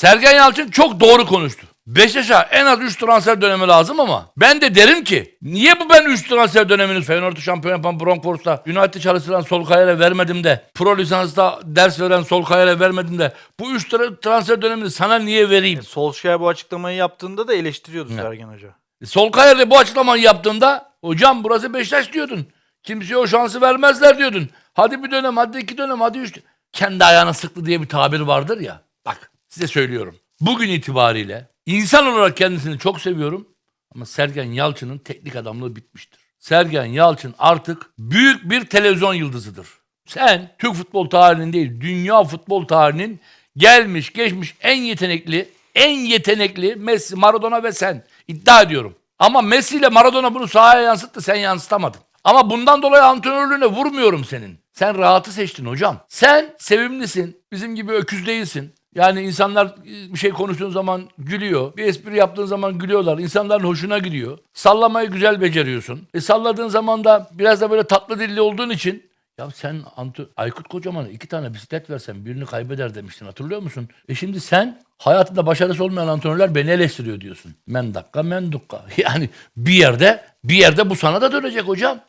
Sergen Yalçın çok doğru konuştu. Beşiktaş'a en az 3 transfer dönemi lazım ama ben de derim ki niye bu ben 3 transfer dönemini Feyenoord'u şampiyon yapan Bronkhorst'a United çalıştıran Solkayar'a vermedim de Pro lisansta ders veren Solkayar'a vermedim de bu 3 transfer dönemini sana niye vereyim? Solskjaer bu açıklamayı yaptığında da eleştiriyordu Sergen Hoca. Solkayar da bu açıklamayı yaptığında hocam burası Beşiktaş diyordun. Kimseye o şansı vermezler diyordun. Hadi bir dönem, hadi iki dönem, hadi üç. Kendi ayağına sıktı diye bir tabir vardır ya. Size söylüyorum. Bugün itibariyle insan olarak kendisini çok seviyorum. Ama Sergen Yalçın'ın teknik adamlığı bitmiştir. Sergen Yalçın artık büyük bir televizyon yıldızıdır. Sen Türk futbol tarihinin değil, dünya futbol tarihinin gelmiş geçmiş en yetenekli, en yetenekli Messi, Maradona ve sen. İddia ediyorum. Ama Messi ile Maradona bunu sahaya yansıttı, sen yansıtamadın. Ama bundan dolayı antrenörlüğüne vurmuyorum senin. Sen rahatı seçtin hocam. Sen sevimlisin, bizim gibi öküz değilsin. Yani insanlar bir şey konuştuğun zaman gülüyor. Bir espri yaptığın zaman gülüyorlar. İnsanların hoşuna gidiyor. Sallamayı güzel beceriyorsun. E salladığın zaman da biraz da böyle tatlı dilli olduğun için ya sen Antu Aykut Kocaman'a iki tane bisiklet versen birini kaybeder demiştin hatırlıyor musun? E şimdi sen hayatında başarısı olmayan antrenörler beni eleştiriyor diyorsun. Mendakka mendukka. Yani bir yerde bir yerde bu sana da dönecek hocam.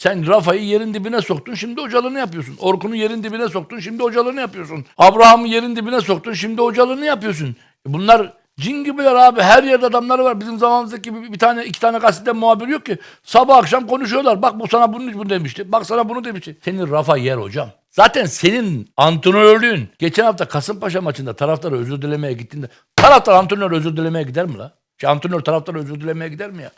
Sen Rafa'yı yerin dibine soktun şimdi hocalığını yapıyorsun. Orkun'u yerin dibine soktun şimdi hocalığını yapıyorsun. Abraham'ı yerin dibine soktun şimdi hocalığını yapıyorsun. E Bunlar cin gibiler abi. Her yerde adamları var. Bizim zamanımızdaki bir, bir tane iki tane gazetede muhabir yok ki. Sabah akşam konuşuyorlar. Bak bu sana bunu, bunu demişti. Bak sana bunu demişti. Senin Rafa yer hocam. Zaten senin antrenörlüğün geçen hafta Kasımpaşa maçında taraftarı özür dilemeye gittiğinde taraftar antrenör özür dilemeye gider mi la? Şey, antrenör taraftar özür dilemeye gider mi ya?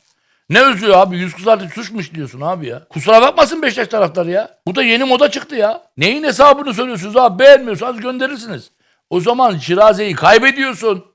Ne özlüyor abi? 136 suçmuş diyorsun abi ya. Kusura bakmasın Beşiktaş taraftarı ya. Bu da yeni moda çıktı ya. Neyin hesabını söylüyorsunuz abi? Beğenmiyorsanız gönderirsiniz. O zaman Şiraze'yi kaybediyorsun.